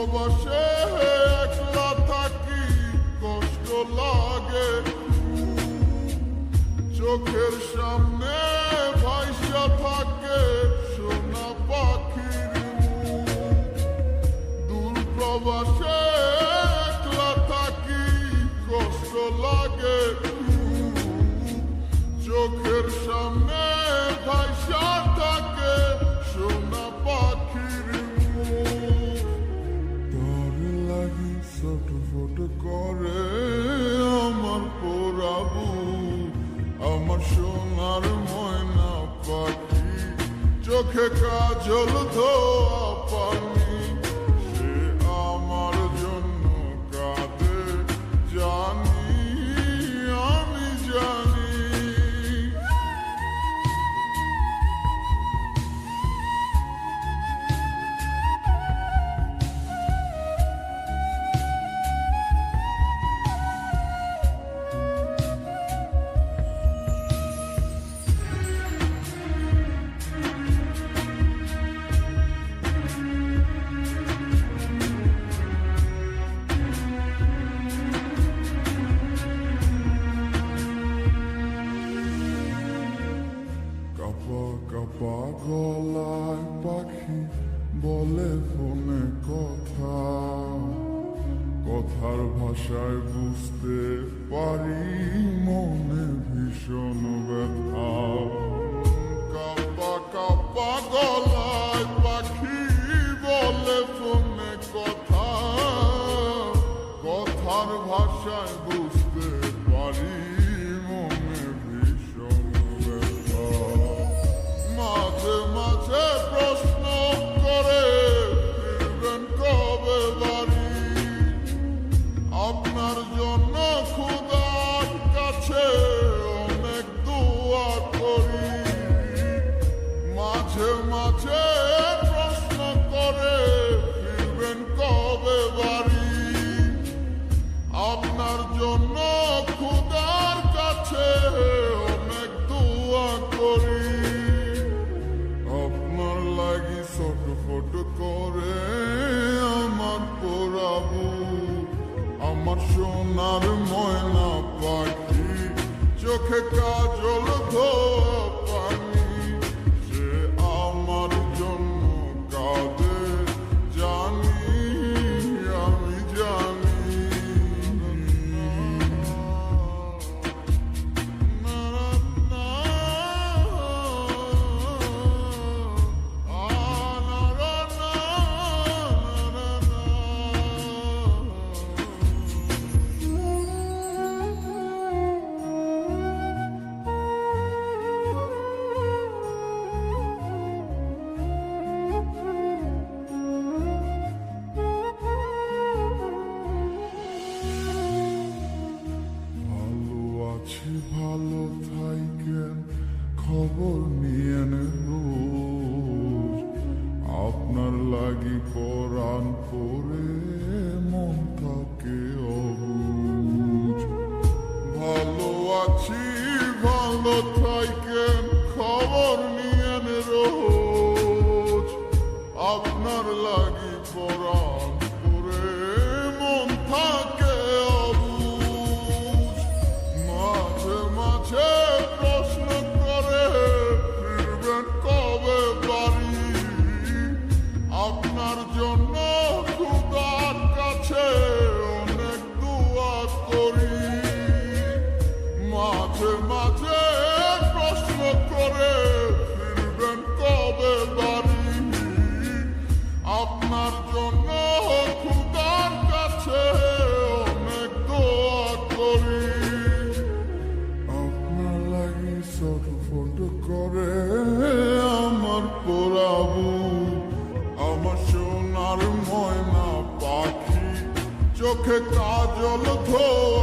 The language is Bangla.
দূর একলা থাকি কষ্ট লাগে। চোখের সামনে ভাইসা থাকে সোনা পাখির দূর প্রবাসে চোখে কাজল ফোনে কথা, কথার ভাষায় বুঝতে পারি, মনে ভীষণ ব্যথা। কাপা কাপা গলায় পাখি বলে ফোনে কথা, কথার ভাষায় বুঝতে পারি চোখে কাজল ধোয়া আছি ভালো থাইকেন খবর নিয়ে নেব। আপনার লাগি পরাণ করে মন থাকে ভালো আছি, ভালো থাইকেন চোখে কাজল পানি